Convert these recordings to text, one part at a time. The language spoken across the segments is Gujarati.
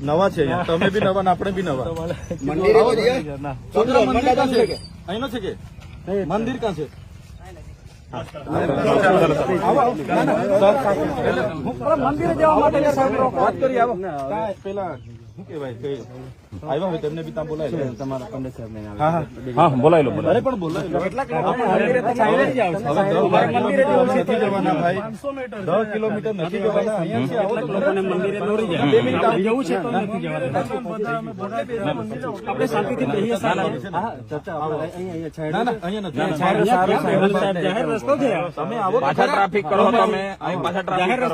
નવા છે અહીંયા. તમે બી નવા ને આપણે બી નવા. મંદિર ક્યાં છે અહીંનો છે કે? મંદિર ક્યાં છે? મંદિરે જવા માટે વાત કરી આવો. પેલા શું કહેવાય કે આવ્યા હોય તેમને બી ત્યાં બોલાય તમારા પંડિત સાહેબ હા હા હા બોલાય લો અરે પણ બોલાય દસ મંદિરે નથી જવાના ભાઈ દસ કિલોમીટર નથી જવાના અહીંયાથી આવો તો લોકોને મંદિરે દોરી જાય બે મિનિટ આવી જવું છે તો નથી આપણે શાંતિથી કહીએ ના ના અહીંયા નથી જાહેર રસ્તો છે તમે આવો પાછા ટ્રાફિક કરો તમે અહીં પાછા ટ્રાફિક કરો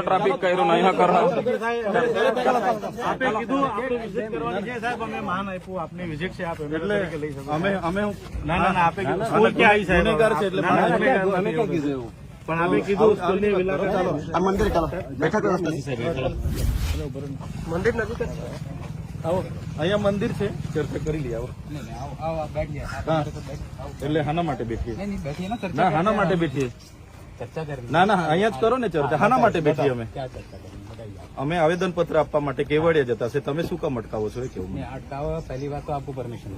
ટ્રાફિક કર્યું નહીં કરો આપે કીધું આપણે વિઝિટ કરવાની. છે સાહેબ અમે માન આપ્યું. આપની વિઝિટ છે આપ. એટલે લઈ શકો અમે અમે ના ના ના આપે કીધું. સ્કૂલ ક્યાં આવી સાહેબ? ગુનેગાર છે એટલે ના, ના, અમે- ગુનેગાર અમે નથી. ક્યાં કીધું એવું? પણ આપે કીધું સ્કૂલની મુલાકાત ચાલો. આ મંદિરે ચાલો. બેઠા તો રસ્તા આવો. અહીંયા મંદિર છે. ચર્ચા કરી લઈએ આવો. એટલે હાના માટે બેઠીએ. ના હાના માટે બેઠીએ. ના ના અહીંયા જ કરો ને ચર્ચા. હાના માટે બેઠીએ અમે. અમે આવેદનપત્ર આપવા માટે કેવડિયા જતા છે. તમે શું કામ અટકાવો છો કેવું? અટકાવવા પહેલી વાત તો આપવું પરમિશન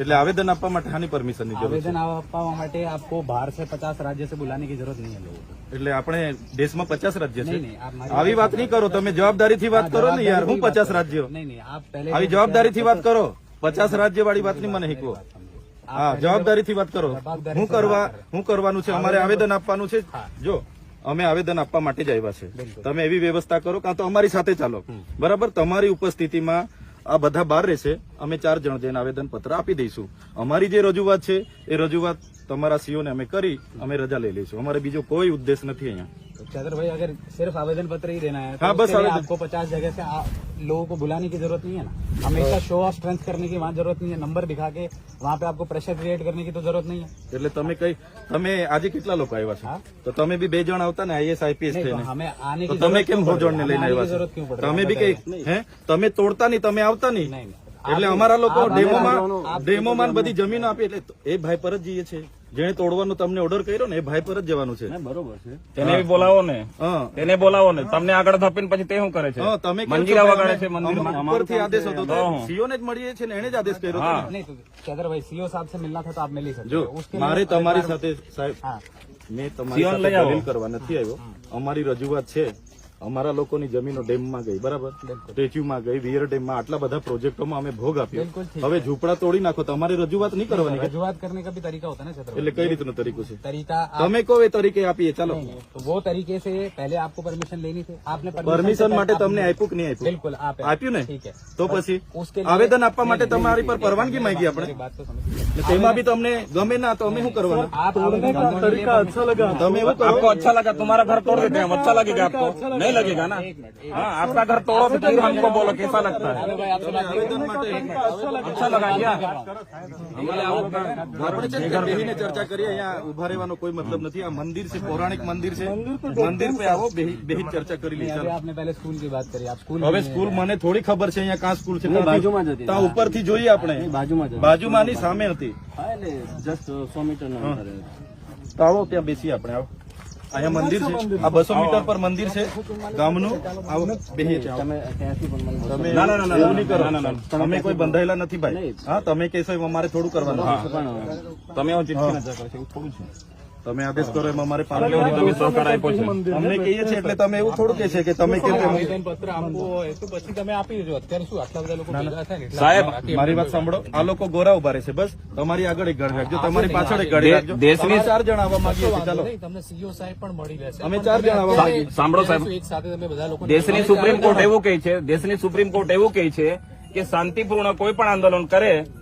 એટલે આવેદન આપવા માટે હાની પરમિશન આવેદન આપવા માટે આપકો બહાર સે પચાસ રાજ્ય સે બુલાને કી જરૂરત નહીં લોકો એટલે આપણે દેશમાં પચાસ રાજ્ય છે? આવી વાત નહીં કરો. તમે જવાબદારીથી વાત કરો ને યાર. હું પચાસ રાજ્યો. નહીં નહીં આપ આવી જવાબદારીથી વાત કરો. પચાસ રાજ્ય વાળી વાત નહીં મને શીખવો. હા જવાબદારીથી વાત કરો. હું કરવા હું કરવાનું છે? અમારે આવેદન આપવાનું છે? જો. અમે આવેદન આપવા માટે જ આવ્યા છે. તમે એવી વ્યવસ્થા કરો કાં તો અમારી સાથે ચાલો. બરાબર? તમારી ઉપસ્થિતિમાં આ બધા બહાર રહેશે. અમે ચાર જણ જઈને આવેદન પત્ર આપી દઈશું. અમારી જે રજૂઆત છે એ રજૂઆત તમારા સીઓને અમે કરી અમે રજા લઈ લઈશું. અમારે બીજો કોઈ ઉદ્દેશ નથી અહીંયા. तो चंद्र भाई अगर सिर्फ आवेदन पत्र ही देना है तो हाँ, बस उसके लिए आवेदन- आपको पचास जगह से आ- लोगों को बुलाने की जरूरत नहीं है ना हमेशा शो ऑफ स्ट्रेंथ करने की वहाँ जरूरत नहीं है नंबर दिखा के वहाँ पे आपको प्रेशर क्रिएट करने की तो जरूरत नहीं है એટલે તમે કઈ તમે આજે કેટલા લોકો આવ્યા છો તો તમે બી બે જણ આવતા ને આઈએસ આઈપીએસ नहीं तो થઈને हमें आने તો की તમે जरूरत કેમ क्यों હોજોડ ને पड़ रही લઈને है? हमें आने की આવ્યા जरूरत क्यों છો पड़ रही है? તમે બી કઈ હે તમે તોડતા નહીં તમે આવતા નહીં नहीं नहीं એટલે અમારા લોકો ડેમોમાં ડેમોમાં બધી જમીન આપી એટલે એ ભાઈ પર જ જઈએ છે જેને તોડવાનો તમને ઓર્ડર કર્યો ને એ ભાઈ પર જ જવાનું છે. બરોબર છે. તેને બોલાવો ને. તેને બોલાવો ને. તમને આગળ ધપીને પછી તે શું કરે છે? તમે મંદિરા વગાડે છે મંદિરમાંથી આદેશ હતો સીઓ ને જ મળીએ છે ને એને જ આદેશ કર્યો હતો સીઓ સાહેબ સે મિલના થા આપ મિલી જો મારે તમારી સાથે સાહેબ મેં તમારી સાથે કરવા નથી આવ્યો. અમારી રજૂઆત છે અમારા લોકોની જમીનો ડેમમાં ગઈ બરાબર? સ્ટેચ્યુમાં ગઈ વિયર ડેમમાં આટલા બધા પ્રોજેક્ટોમાં અમે ભોગ આપ્યો. હવે ઝૂંપડા તોડી નાખો તો રજૂઆત નહીં કરવાની રજૂઆત કરને કા તરીકા હોતા એટલે કઈ રીતનો તરીકો છે? તરીકા તમે કહો એ તરીકે આપીએ ચાલો. વો તરીકે સે પહેલે આપકો પરમિશન લેની થી આપને પરમિશન માટે તમને આપ્યું કે નહીં આપ્યું? બિલકુલ આપ્યું ને? તો પછી આવેદન આપવા માટે તમારી પર પરવાનગી માંગી આપણે? તેમાં બી તમને ગમે ના તો અમે શું કરવાના? તમે એવું અચ્છા લગા તમારા ઘર તોડ દેતે અચ્છા લગેગા આપકો. नहीं लगेगा ना हाँ आपका घर तोड़ो तो फिर हमको बोलो कैसा लगता है भाई आपसे बात नहीं આવેદન માટે अच्छा लगा क्या આપણે છે ને બેહીને ચર્ચા કરીએ અહીંયા ઉભા રહેવાનો કોઈ મતલબ નથી આ મંદિર છે પૌરાણિક મંદિર છે મંદિર પે આવો બેહી બેહી ચર્ચા કરી લઈએ अभी ચાલો. आपने पहले स्कूल की बात करी आप स्कूल હવે સ્કૂલ મને થોડી ખબર છે અહીંયા કાં સ્કૂલ છે ત્યાંથી- ત્યાં ઉપરથી જોઈએ આપણે બાજુમાંની સામે હતી તો આવો ત્યાં બેસીએ આપણે આવો અહીંયા મંદિર છે. આ બસો મીટર પર મંદિર છે. ગામનું. ના, ના, એવું નહીં કરો. તમે કોઈ બંધાયેલા નથી ભાઈ. હા તમે કહેશો અમારે થોડું કરવાનું. તમે આવો ચિઠ્ઠી થોડું છે. તમે આદેશ કરો એમ અમારે પાલન તમે સહકાર આપ્યો છે. અમને કહીએ છીએ એટલે તમે એવું થોડું કે છે કે તમે કેમ કેમ પત્ર આપો? હોય તો પછી તમે આપી દેજો અત્યારે શું આટલા બધા લોકો ભેગા થાય ને? સાહેબ મારી વાત સાંભળો. આ લોકો ગોરા ઊભા રહેશે બસ તમારી આગળ એક ગાડી રાખજો. તમારી પાછળ એક ગાડી રાખજો. દેશની- ચાર જણ આવવા માંગીએ છીએ. ચાલો. તમને સીઓ સાહેબ પણ મળી રહેશે. અમે ચાર જણ આવવા માંગીએ. છીએ. સાંભળો સાહેબ. એક સાથે તમે બધા લોકો દેશની સુપ્રીમ કોર્ટ એવું કહે છે દેશની સુપ્રીમ કોર્ટ એવું કહે છે કે શાંતિપૂર્ણ કોઈ પણ આંદોલન કરે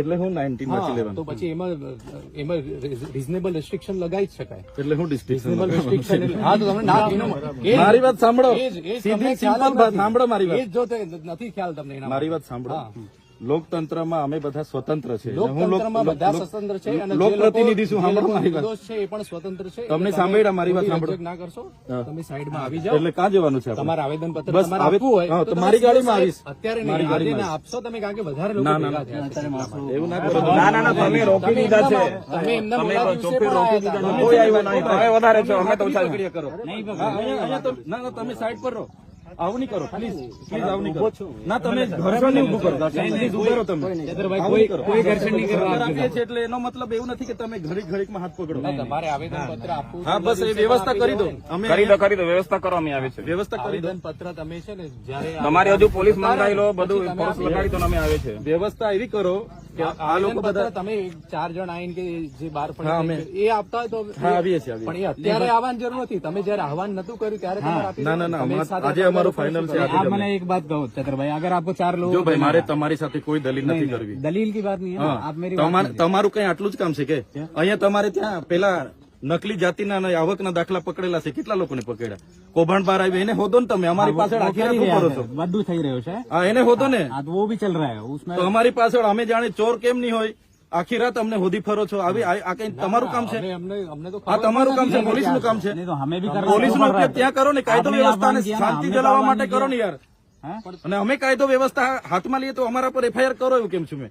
એટલે હું નાઇન્ટીનમાંથી લેવાનું તો પછી એમાં એમાં રિઝનેબલ રિસ્ટ્રિક્શન લગાવી જ શકાય. એટલે હું રિઝનેબલ રિસ્ટ્રિક્શન હા તો તમને ના મારી વાત સાંભળો. સીધી સિમ્પલ સાંભળો મારી વાત. જ નથી ખ્યાલ તમને મારી વાત સાંભળો. લોકતંત્રમાં અમે બધા સ્વતંત્ર છે લોકતંત્રમાં બધા સ્વતંત્ર છે અને જે લોક લોકો- પ્રતિનિધિ શું સાંભળો મારી વાત. છે એ પણ સ્વતંત્ર છે. તમને સાંભળ્યા મારી વાત સાંભળો. ના કરશો. તમે સાઈડમાં આવી જાઓ. એટલે ક્યાં જવાનું છે તમારે આવેદન પત્ર તમારે આપવું હોય તો મારી ગાડીમાં આવીશ. અત્યારે મારી ગાડીમાં આપશો તમે કારણ કે વધારે લોકો ના, ના, ભેગા થયા એવું ના કરો. ના ના તમે રોકી દીધા છે. તમે એમના તમે દિવસે રોકી દીધા કોઈ આવ્યા નહીં તમે વધારે છો અમે તો ઓછા કરો ના તમે સાઈડ પર રહો. આવું નહીં કરો પ્લીઝ પ્લીઝ આવું નહીં કરો. ના તમે ઘર્ષણ નહીં ઉભું કરો. પ્લીઝ ઊભા કરો તમે. કોઈ ઘર્ષણ નહીં આપીએ છીએ એટલે એનો મતલબ એવું નથી કે તમે ઘડીક ઘડીકમાં હાથ પકડો. તમારે આવેદનપત્ર આપવું હા બસ એ વ્યવસ્થા કરી દો. અમે કરી દો કરી દો. વ્યવસ્થા કરો અમે આવે છે. વ્યવસ્થા કરી દો. પત્ર તમે છે ને જયારે તમારે હજુ પોલીસ મંગાવી લો બધું ફોર્સ લગાડી દો અમે આવે છે. વ્યવસ્થા એવી કરો આ લોકો બધા તમે ચાર જણ આવીને કે જે બહાર પડે એ આપતા તો આવીએ છીએ પણ એ અત્યારે આવવાની જરૂર નથી. તમે જયારે આહવાન નતું કર્યું ત્યારે ના ના ના આજે અમારો ફાઇનલ છે મને એક વાત કહો ચક્રભાઈ અગર આપો ચાર લોકો ભાઈ મારે તમારી સાથે કોઈ દલીલ નથી કરવી. દલીલ કી વાત નહીં તમારું કઈ આટલું જ કામ છે કે? અહીંયા તમારે ત્યાં પેલા નકલી જાતિના આવકના દાખલા પકડેલા છે. કેટલા લોકોને પકડ્યા? કૌભાંડ બહાર આવી એને હોદો ને તમે. અમારી પાછળ આખી બધું થઈ રહ્યું છે. એને હોદો ને. વો ભી ચલ રહા તો અમારી પાછળ અમે જાણે ચોર કેમ નહીં હોય? આખી રાત અમને હોદી ફરો છો. આવી આ કઈ તમારું કામ છે? આ તમારું કામ છે પોલીસનું કામ છે. પોલીસ નો ઉપયોગ ત્યાં કરો ને કાયદો વ્યવસ્થા શાંતિ જલાવવા માટે કરો ને યાર. અને અમે કાયદો વ્યવસ્થા હાથમાં લઈએ તો અમારા પર એફઆઈઆર કરો એવું કેમ છું મેં?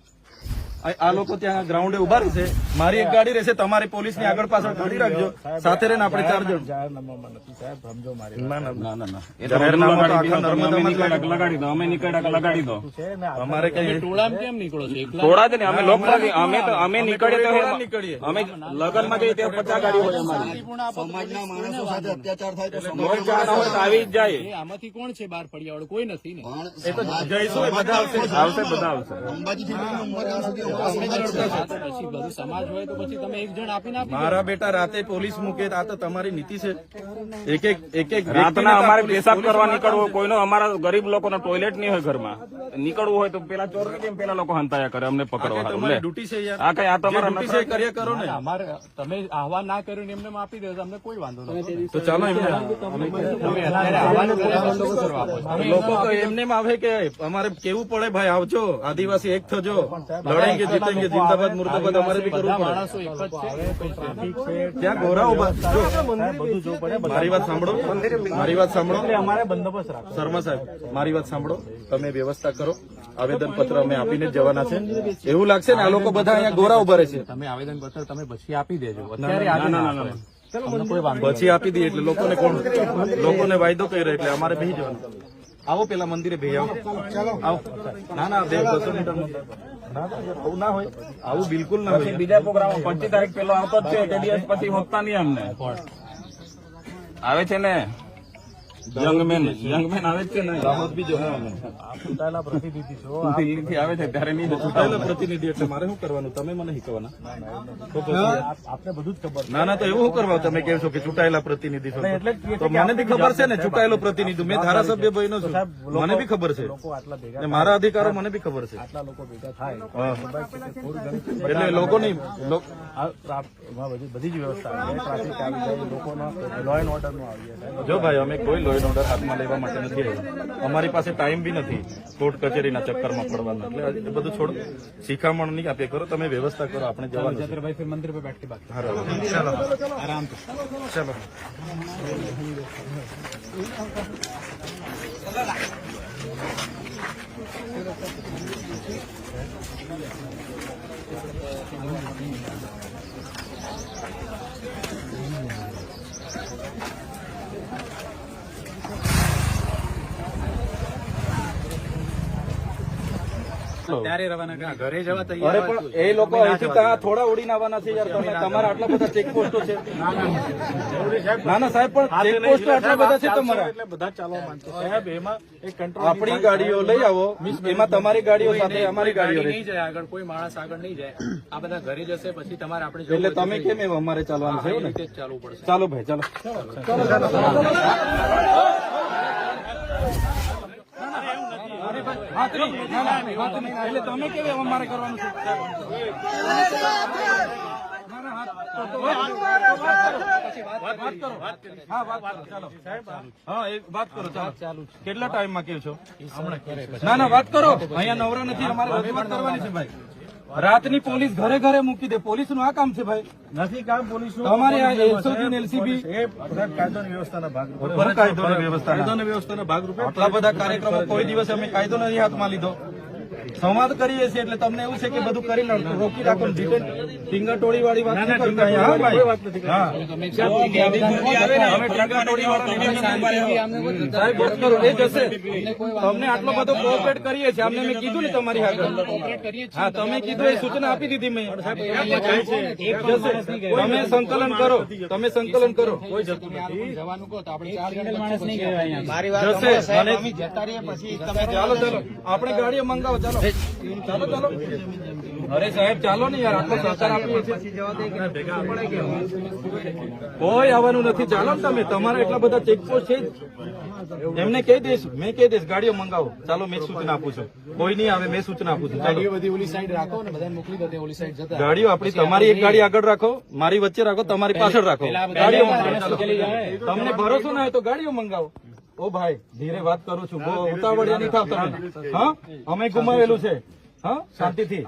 આ આ લોકો ત્યાં ગ્રાઉન્ડે ઊભા રહેશે. મારી એક ગાડી રહેશે તમારી પોલીસની આગળ પાછળ ગાડી રાખજો. સાથે રહીને આપણે ચાર જણ જાહેરનામામાં નથી સાહેબ સમજો મારી ના ના ના ના ના. એ તો જાહેરનામું તો લગાડી આખા દીધો. તમે નર્મદામાં નીકળ્યા કે લગાડી દો અમે નીકળ્યા કે લગાડી દો. છે ને અમારે કઈ ટોળામાં કેમ નીકળો છો? એકલા થોડા જ ને અમે લોકપ્રતિ અમે અમે નીકળીએ તો નીકળીએ. અમે લગનમાં જઈએ ત્યાં પચાસ ગાડી હોય અમારી. સમાજના માણસો સાથે અત્યાચાર થાય તો સમાજ મોરચા ના હોય તો આવી જ જાય. આમાંથી કોણ છે બહાર પડ્યા વાળું કોઈ નથી ને. એ તો જઈશું એ બધા આવશે. આવશે બધા આવશે. અંબાજીથી લઈને ઉમરગામ સુધી અમારા સમાજ આ તો પછી બધું સમાજ હોય તો પછી તમે એક જણ આપીને મારા બેટા રાતે પોલીસ મૂકે આ તો તમારી નીતિ છે. એક એક એક એક રાતના અમારે પેશાબ કરવા નીકળવું કોઈનો અમારા ગરીબ લોકોનો ટોયલેટ નહીં હોય ઘરમાં. નીકળવું હોય તો પેલા ચોર કેમ પેલા લોકો હંતાયા કરે અમને પકડવા. ડ્યુટી છે આ કઈ આ તમારા ડ્યુટી છે એ કરો ને. અમારે તમે આહવાન ના કર્યું ને એમને આપી દેજો અમને કોઈ વાંધો નથી. તો ચાલો એમને કર્યા લોકો તો એમને એમ આવે કે અમારે કેવું પડે ભાઈ આવજો. આદિવાસી એક થજો. લડેંગે જીતેંગે જિંદાબાદ મુર્દાબાદ અમારે બી કરવું પડે. માણસો એક જ છે. ત્યાં ગોરા ઊભા જો, બધું જોવું પડે મારી વાત સાંભળો. મારી વાત સાંભળો. અમારે બંદોબસ્ત રાખો. શર્મા સાહેબ મારી વાત સાંભળો. તમે વ્યવસ્થા કરો. આવેદન પત્ર અમે આપીને જ જવાના છે. એવું લાગશે ને આ લોકો બધા અહીંયા ગોરા ઊભા રહેશે તમે આવેદન પત્ર તમે પછી આપી દેજો. અત્યારે પછી આપી દઈએ એટલે લોકોને કોણ? લોકોને વાયદો કર્યો એટલે અમારે બેસી જવાનું. આવો પેલા મંદિરે ભાઈ આવો. આવો. ના ના બે બસો મીટર ના આવું ના હોય. આવું બિલકુલ ના હોય. બીજા પ્રોગ્રામ પચીસ તારીખ પેલો આવતો જ છે તે દિવસ પછી હોતા નહીં અમને. આવે છે ને? યંગમેન યંગમેન આવે કે નહીં? દાહોદ બી જો ચૂંટાયેલા પ્રતિનિધિ છો. આપ દિલ્હીથી આવે છે ત્યારે નહીં ચૂંટાયેલા પ્રતિનિધિ એટલે મારે શું કરવાનું? તમે મને શીખવાના તો પછી આપ- આપને બધું જ ખબર ના ના તો એવું કરવા? તમે કહો છો કે ચૂંટાયેલા પ્રતિનિધિ છો. એટલે જ કહીએ તો મને બી ખબર છે ને ચૂંટાયેલો પ્રતિનિધિ. મેં ધારાસભ્ય બન્યો છું. મને બી ખબર છે. લોકો આટલા ભેગા ને મારા અધિકારો મને બી ખબર છે. આટલા લોકો ભેગા થાય. એટલે લોકોની લો- આ ટ્રાફ- એમાં બધી જ વ્યવસ્થા. આવી જાય ટ્રાફિક આવી જાય લોકોનો લો એન્ડ ઓર્ડરનું આવી જો ભાઈ અમે કોઈ લો ઓર્ડર હાથમાં લેવા માટે નથી આવ્યા. અમારી પાસે ટાઈમ બી નથી. કોર્ટ કચેરીના ચક્કરમાં પડવાનો. એટલે એ બધું છોડો શિખામણ નહીં આપે કરો તમે વ્યવસ્થા કરો આપણે જવાનું છે. મંદિર પર બેઠ કે બાત આરામ ચલો. એટલો ત્યારે પણ એ લોકો અહીંથી ત્યાં થોડા ઉડીને આવવાના છે તમે તમારા આટલા બધા ચેકપોસ્ટો છે. ના સાહેબ. પણ ચેકપોસ્ટો આટલા બધા છે તમારા. એટલે બધા ચાલવા માંગતો સાહેબ એમાં આપણી ગાડીઓ લઈ આવો. એમાં તમારી ગાડીઓ સાથે અમારી ગાડીઓ નહીં જાય આગળ કોઈ માણસ આગળ નહીં જાય. આ બધા ઘરે જશે પછી તમારે આપણે એટલે તમે કેમ એવું અમારે ચાલવાનું છે ચાલવું પડશે. ચાલો ભાઈ ચાલો ચાલો. એટલે તમે કેમ અમારે કરવાનું છે? હા હા કેટલા ટાઈમમાં કે છો. ના ના વાત કરો. અહીંયા નવરા નથી. અમારે રજૂઆત કરવાની છે ભાઈ. રાતની પોલીસ ઘરે ઘરે મૂકી દે. પોલીસનું આ કામ છે ભાઈ? નથી કામ પોલીસ તમારે આ એલસીબી કાયદો વ્યવસ્થાના ભાગ કાયદો વ્યવસ્થાના. ભાગરૂપે આટલા બધા કાર્યક્રમો કોઈ દિવસ અમે કાયદો નથી હાથમાં લીધો. સંવાદ કરીએ છીએ એટલે તમને એવું છે કે બધું કરી લો રોકી રાખો ફિંગર ટોળી વાળી વાત તમને આટલો બધો કોઓપરેટ કરીએ છીએ. અમને મેં કીધું ને તમારી આગળ. હા તમે કીધું એ સૂચના આપી દીધી મેં. તમે સંકલન કરો. તમે સંકલન કરો. જવાનું કહો તો આપણે ચાર જણ માણસ નહીં કહેવાય અહીંયા. જશે. ચાલો ચાલો. આપણે ગાડીઓ મંગાવો. ચાલો. ચાલો ચાલો અરે સાહેબ ચાલો ને યાર આટલો સહકાર આપીએ છીએ. કોઈ આવવાનું નથી. ચાલો ને તમે તમારા એટલા બધા ચેકપોસ્ટ છે. એમને કહી દઈશ મેં કહી દઈશ ગાડીઓ મંગાવો. ચાલો મેં સૂચના આપું છું. કોઈ નહીં આવે મેં સૂચના આપું છું. ગાડીઓ બધી ઓલી સાઈડ રાખો ને બધાને મોકલી દે ઓલી સાઈડ જતા ગાડીઓ આપણી તમારી એક ગાડી આગળ રાખો મારી વચ્ચે રાખો તમારી પાછળ રાખો. ગાડીઓ તમને ભરોસો ના હોય તો ગાડીઓ મંગાવો. ઓ ભાઈ ધીરે વાત કરું છું. બહુ ઉતાવળિયા નહીં થાવ તમે. હા? અમે ગુમાવેલું છે. હા? શાંતિથી.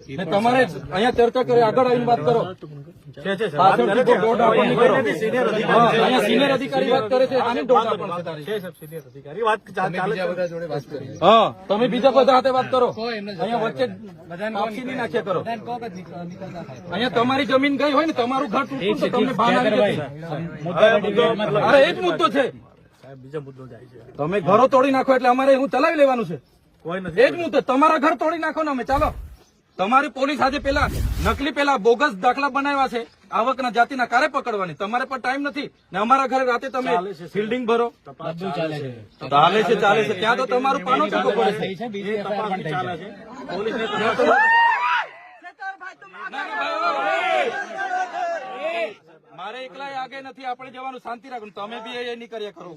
ને તમારે અહીંયા ચર્ચા કરી આગળ આવીને વાત કરો. અહીંયા સિનિયર અધિકારી વાત કરે છે આની દોડ આપણ છે. તારી. અધિકારી. વાત ચા- ચાલે છે. બધા જોડે વાત કરી હા તમે બીજા બધા સાથે વાત કરો. અહીંયા વચ્ચે બધાને નાખ્યા કરો. અહીંયા તમારી જમીન ગઈ હોય ને તમારું ઘર તૂટતું તો તમને આવી અરે એક મુદ્દો છે. બીજો મુદ્દો જાય છે. તમે ઘરો તોડી નાખો એટલે અમારે હું ચલાવી લેવાનું છે. કોઈ નથી એક મુદ્દો તમારા ઘર તોડી નાખો ને અમે ચાલો. તમારી પોલીસ આજે પેલા નકલી પેલા બોગસ દાખલા બનાવ્યા છે આવકના જાતિના કારે પકડવાની. તમારે પણ ટાઈમ નથી ને અમારા ઘરે રાતે તમે ફિલ્ડિંગ ભરો. ચાલે છે. ચાલે છે ત્યાં તો તમારું પાનો ચૂકો પડે છે. થઈ છે બીજી FIR પણ થઈ છે મારે એકલા આગે નથી આપણે જવાનું શાંતિ રાખવાનું. તમે બી એ નીકળ્યા કરો.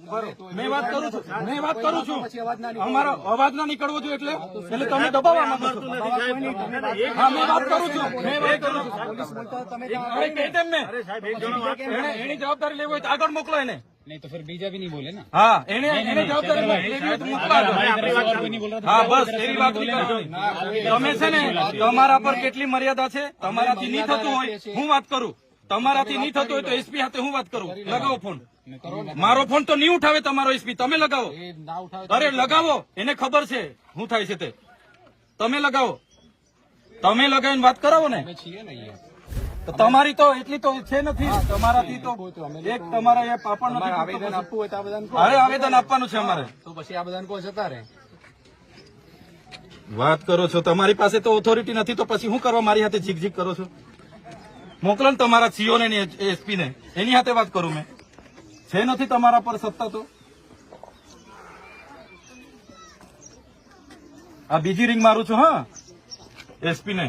મેં વાત કરું છું. મેં વાત કરું છું. અમારો અવાજ ના નીકળવો જોઈએ એટલે? એટલે તમે દબાવવા માંગો છો. મેં વાત કરું છું. મેં વાત કરું છું. એની જવાબદારી લેવી હોય તો આગળ મોકલો એને. નહીં તો ફિર બીજા ભી નહીં બોલે ને. હા એને એને જવાબદારી હા બસ એવી વાત તમે છે ને તમારા પર કેટલી મર્યાદા છે? તમારાથી નહીં થતું હોય. હું વાત કરું. તમારાથી નહીં થતું હોય તો એસપી સાથે હું વાત કરું? લગાવો ફોન. મારો ફોન તો નહીં ઉઠાવે તમારો એસપી. તમે લગાવો. અરે લગાવો. એને ખબર છે શું થાય છે તે. તમે લગાવો. તમે લગાવીને વાત કરાવો ને. તમારી તો એટલી તો છે નથી. તમારાથી તો એક તમારા એ પાપડ નથી આવેદન આપવું હોય તો આવેદન અરે આવેદન આપવાનું છે અમારે. તો પછી આ બધાને કહો જતા રહે? વાત કરો છો. તમારી પાસે તો ઓથોરિટી નથી તો પછી શું કરવા મારી હાથે ઝીક કરો છો? મોકલો ને તમારા સીઓ ને એસપી ને. એની સાથે વાત કરું મેં. છે નથી તમારા પર સત્તા તો? આ બીજી રિંગ મારું છું હા? એસપી ને.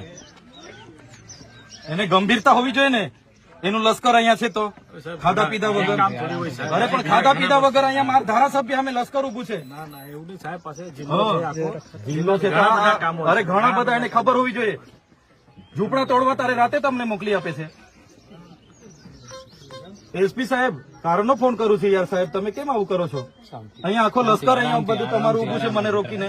એને ગંભીરતા હોવી જોઈએ ને. એનું લશ્કર અહીંયા છે તો. ખાધા પીધા વગર. અરે પણ ખાધા પીધા વગર અહીંયા મારા ધારાસભ્ય અમે લશ્કર ઉભું છે. અરે ઘણા બધા એને ખબર હોવી જોઈએ. ઝૂંપડા તોડવા તારે રાતે તમને મોકલી આપે છે. એસપી સાહેબ કારનો ફોન કરું છું યાર સાહેબ. તમે કેમ આવું કરો છો? અહીંયા આખો લશ્કર અહીંયા બધું તમારું ઉભું છે મને રોકીને.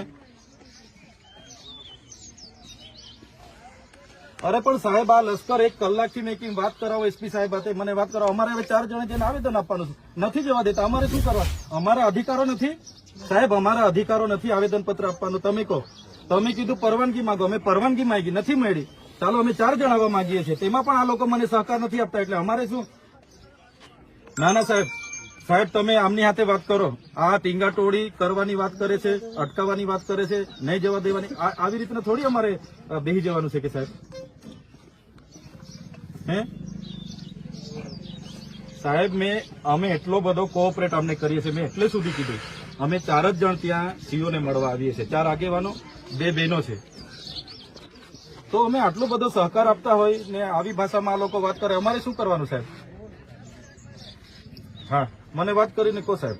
અરે પણ સાહેબ આ લશ્કર એક કલાકથી મેકિંગ વાત કરાવો એસપી સાહેબ હાથે મને વાત કરાવો. અમારે હવે ચાર જણ જેને આવેદન આપવાનું છે. નથી જવા દેતા. અમારે શું કરવા? અમારા અધિકારો નથી? સાહેબ અમારા અધિકારો નથી આવેદન પત્ર આપવાનું. તમે કહો. તમે કીધું પરવાનગી માંગો. અમે પરવાનગી માંગી. નથી મળી. ચાલો, અમે ચાર જણાવવા માંગીએ છીએ. તેમાં પણ આ લોકો મને સહકાર નથી આપતા, એટલે અમારે શું? ના ના, સાહેબ. સાહેબ, તમે આમની હાથે વાત કરો. આ ટીંગાટોળી કરવાની વાત કરે છે, અટકાવવાની વાત કરે છે, નહીં જવા દેવાની. આવી રીતના થોડી અમારે બેહી જવાનું છે કે સાહેબ? હે? સાહેબ, મેં, અમે એટલો બધો કોઓપરેટ અમને કરીએ છીએ. મેં એટલે સુધી કીધું. અમે ચાર જ જણ ત્યાં સીઓને મળવા આવીએ છીએ. ચાર આગેવાનો, બે બહેનો છે. તો અમે આટલો બધો સહકાર આપતા હોય ને આવી ભાષામાં આ લોકો વાત કરે, અમારે શું કરવાનું સાહેબ? હા, મને વાત કરીને કહો સાહેબ.